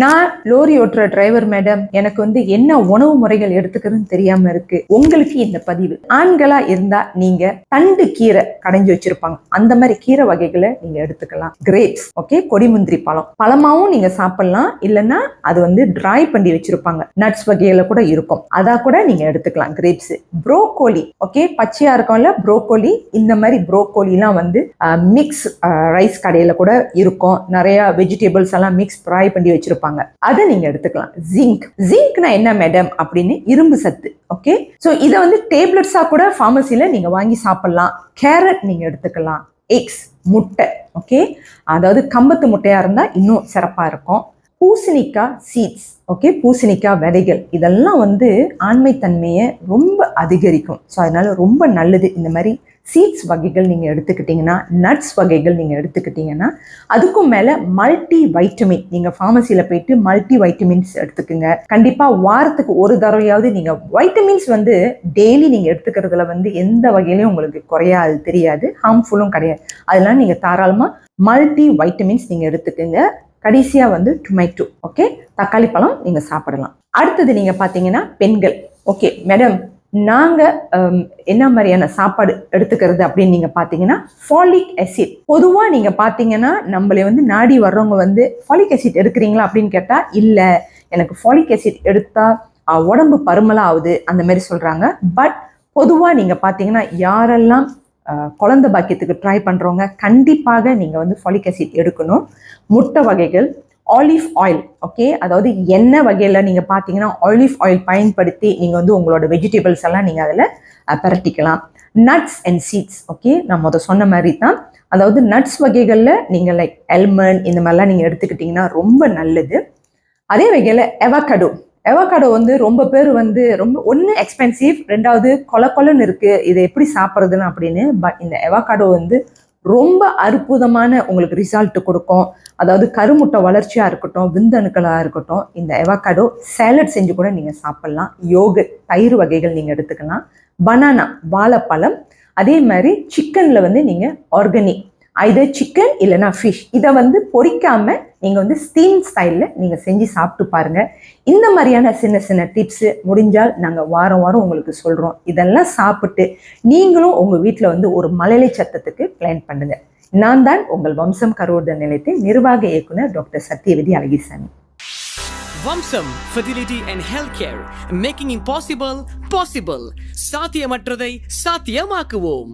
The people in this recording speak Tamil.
நான் லோரி ஓட்டுற டிரைவர் மேடம் எனக்கு வந்து என்ன உணவு முறைகள் எடுத்துக்கிறதுன்னு தெரியாம இருக்கு. உங்களுக்கு இந்த பதிவு. ஆண்களா இருந்தா நீங்க தண்டு கீரை கடைஞ்சி வச்சிருப்பாங்க. அந்த மாதிரி கீரை வகைகளை நீங்க எடுத்துக்கலாம். கிரேப்ஸ் ஓகே கொடிமுந்திரி பழம். பழமாவும் நீங்க சாப்பிடலாம். இல்லைன்னா அது வந்து ட்ரை பண்ணி வச்சிருப்பாங்க. நட்ஸ் வகையில கூட இருக்கும். அதா கூட நீங்க எடுத்துக்கலாம். கிரேப்ஸ் ப்ரோக்கோலி ஓகே பச்சையா இருக்கும்ல ப்ரோக்கோலி இந்த மாதிரி ப்ரோக்கோலிலாம் வந்து மிக்ஸ் ரைஸ் கடையில கூட இருக்கும். நிறைய வெஜிடபிள்ஸ் எல்லாம் மிக்ஸ் ஃப்ரை பண்ணி வச்சிருப்பாங்க. அதை நீங்க எடுத்துக்கலாம். ஜிங்க் ஜிங்க்னா என்ன மேடம் அப்படின்னு இரும்பு சத்து. ஓகே ஸோ இதை வந்து டேப்லெட்ஸா கூட ஃபார்மசியில நீங்க வாங்கி சாப்பிடலாம். கேரட் நீங்க எடுத்துக்கலாம். எக்ஸ் முட்டை. ஓகே அதாவது கம்பத்து முட்டையா இருந்தா இன்னும் சிறப்பா இருக்கும். பூசணிக்காய் சீட்ஸ் ஓகே பூசணிக்காய் விதைகள். இதெல்லாம் வந்து ஆண்மைத்தன்மையை ரொம்ப அதிகரிக்கும். ஸோ அதனால ரொம்ப நல்லது இந்த மாதிரி சீட்ஸ் வகைகள் நீங்கள் எடுத்துக்கிட்டிங்கன்னா நட்ஸ் வகைகள் நீங்கள் எடுத்துக்கிட்டிங்கன்னா அதுக்கும் மேலே மல்டி வைட்டமின் நீங்கள் ஃபார்மசியில் போயிட்டு மல்டி வைட்டமின்ஸ் எடுத்துக்கோங்க. கண்டிப்பாக வாரத்துக்கு ஒரு தடவையாவது நீங்கள் வைட்டமின்ஸ் வந்து டெய்லி நீங்கள் எடுத்துக்கிறதுல வந்து எந்த வகையிலையும் உங்களுக்கு குறையாது தெரியாது ஹார்ம்ஃபுல்லும் கிடையாது. அதெல்லாம் நீங்கள் தாராளமாக மல்டி வைட்டமின்ஸ் நீங்கள் எடுத்துக்கோங்க. கடைசியாக வந்து டொமேட்டோ ஓகே தக்காளி பழம் நீங்கள் சாப்பிடலாம். அடுத்தது நீங்கள் பார்த்தீங்கன்னா பெண்கள் ஓகே மேடம் நாங்கள் என்ன மாதிரியான சாப்பாடு எடுத்துக்கிறது அப்படின்னு நீங்கள் பார்த்தீங்கன்னா ஃபாலிக் அசிட் பொதுவாக நீங்கள் பார்த்தீங்கன்னா நம்மளை வந்து நாடி வர்றவங்க வந்து ஃபாலிக் அசிட் எடுக்கிறீங்களா அப்படின்னு கேட்டால் இல்லை. எனக்கு ஃபாலிக் அசிட் எடுத்தால் உடம்பு பருமலாக ஆகுது அந்த மாதிரி சொல்கிறாங்க பட் பொதுவாக நீங்கள் பார்த்தீங்கன்னா யாரெல்லாம் குழந்த பாக்கியத்துக்கு ட்ரை பண்ணுறவங்க கண்டிப்பாக நீங்கள் வந்து ஃபாலிக் அசிட் எடுக்கணும். முட்டை வகைகள் ஆலிவ் ஆயில் ஓகே அதாவது எண்ணெய் வகையில் நீங்கள் பார்த்தீங்கன்னா ஆலிவ் ஆயில் பயன்படுத்தி நீங்கள் வந்து உங்களோட வெஜிடபிள்ஸ் எல்லாம் நீங்கள் அதில் பரட்டிக்கலாம். நட்ஸ் அண்ட் சீட்ஸ் ஓகே நான் முத சொன்ன மாதிரி தான் அதாவது நட்ஸ் வகைகளில் நீங்கள் லைக் எல்மன் இந்த மாதிரிலாம் நீங்கள் எடுத்துக்கிட்டிங்கன்னா ரொம்ப நல்லது. அதே வகையில் எவாக்கடோ எவாக்கடோ வந்து ரொம்ப பேர் வந்து ரொம்ப ஒன்று எக்ஸ்பென்சிவ் ரெண்டாவது கொல கொலன்னு இருக்குது இதை எப்படி சாப்பிட்றதுன்னு அப்படின்னு பட் இந்த எவாக்கடோ வந்து ரொம்ப அற்புதமான உங்களுக்கு ரிசல்ட் கொடுக்கும். அதாவது கருமுட்டை வளர்ச்சியாக இருக்கட்டும் விந்தணுக்களாக இருக்கட்டும் இந்த எவாக்காடோ சேலட் செஞ்சு கூட நீங்கள் சாப்பிட்லாம். யோகு தயிர் வகைகள் நீங்கள் எடுத்துக்கலாம். பனானா வாழைப்பழம். அதே மாதிரி சிக்கனில் வந்து நீங்கள் ஆர்கானிக் இது சிக்கன் இல்லைனா ஃபிஷ் இதை வந்து பொரிக்காம நீங்கள் வந்து ஸ்டீம் ஸ்டைலில் நீங்கள் செஞ்சு சாப்பிட்டு பாருங்கள் இந்த மாதிரியான சின்ன சின்ன டிப்ஸு முடிஞ்சால் நாங்கள் வாரம் வாரம் உங்களுக்கு சொல்கிறோம் இதெல்லாம் சாப்பிட்டு நீங்களும் உங்கள் வீட்டில் வந்து ஒரு மழலை சத்தத்துக்கு பிளான் பண்ணுங்க. நான் தான் உங்கள் வம்சம் கருவுத நிலையத்தின் நிர்வாக இயக்குனர் doctor Sathyavathi Alagisamy. Vamsam fertility and health care making impossible possible சாத்தியமற்றதை சாத்தியமாக்குவோம்.